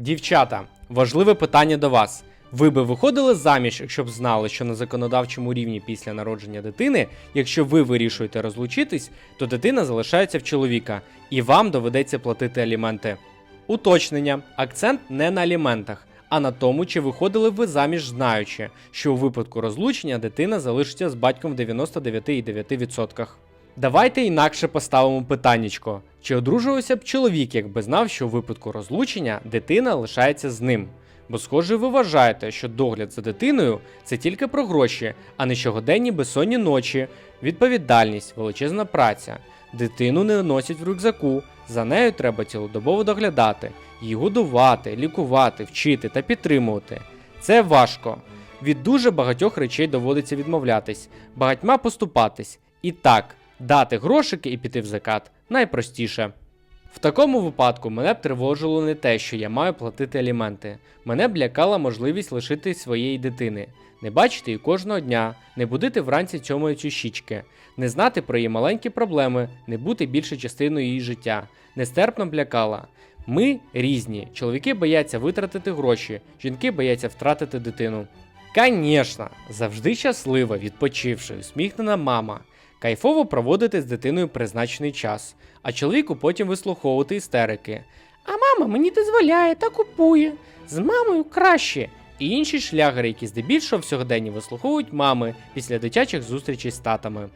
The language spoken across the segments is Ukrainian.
Дівчата, важливе питання до вас. Ви би виходили заміж, якщо б знали, що на законодавчому рівні після народження дитини, якщо ви вирішуєте розлучитись, то дитина залишається в чоловіка, і вам доведеться платити аліменти. Уточнення: акцент не на аліментах, а на тому, чи виходили ви заміж, знаючи, що у випадку розлучення дитина залишиться з батьком в 99,9%. Давайте інакше поставимо питаннячко. Чи одружувався б чоловік, якби знав, що у випадку розлучення дитина лишається з ним? Бо, схоже, ви вважаєте, що догляд за дитиною це тільки про гроші, а не щогоденні безсонні ночі, відповідальність, величезна праця. Дитину не носять в рюкзаку, за нею треба цілодобово доглядати, її годувати, лікувати, вчити та підтримувати. Це важко. Від дуже багатьох речей доводиться відмовлятись, багатьма поступатись. І так, дати грошики і піти в закат найпростіше. В такому випадку мене б тривожило не те, що я маю платити аліменти. Мене б лякала можливість лишити своєї дитини, не бачити її кожного дня, не будити вранці цьомаючи щічки, не знати про її маленькі проблеми, не бути більше частиною її життя, нестерпно б лякала. Ми різні. Чоловіки бояться витратити гроші, жінки бояться втратити дитину. Конечно, завжди щаслива, відпочивши, усміхнена мама. Кайфово проводити з дитиною призначений час, а чоловіку потім вислуховувати істерики. А мама мені дозволяє та купує. З мамою краще. І інші шлягери, які здебільшого в сьогоденні вислуховують мами після дитячих зустрічей з татами.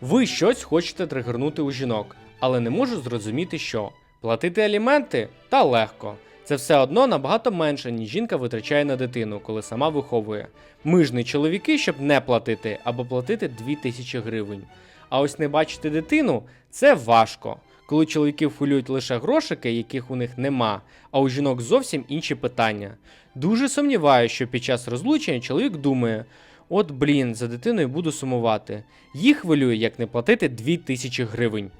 Ви щось хочете тригернути у жінок, але не можу зрозуміти, що платити аліменти та легко. Це все одно набагато менше, ніж жінка витрачає на дитину, коли сама виховує. Ми ж не чоловіки, щоб не платити або платити 2000 гривень. А ось не бачити дитину це важко. Коли чоловіків хвилюють лише грошики, яких у них нема, а у жінок зовсім інші питання. Дуже сумніваюся, що під час розлучення чоловік думає: от блін, за дитиною буду сумувати. Їх хвилює, як не платити 2000 гривень.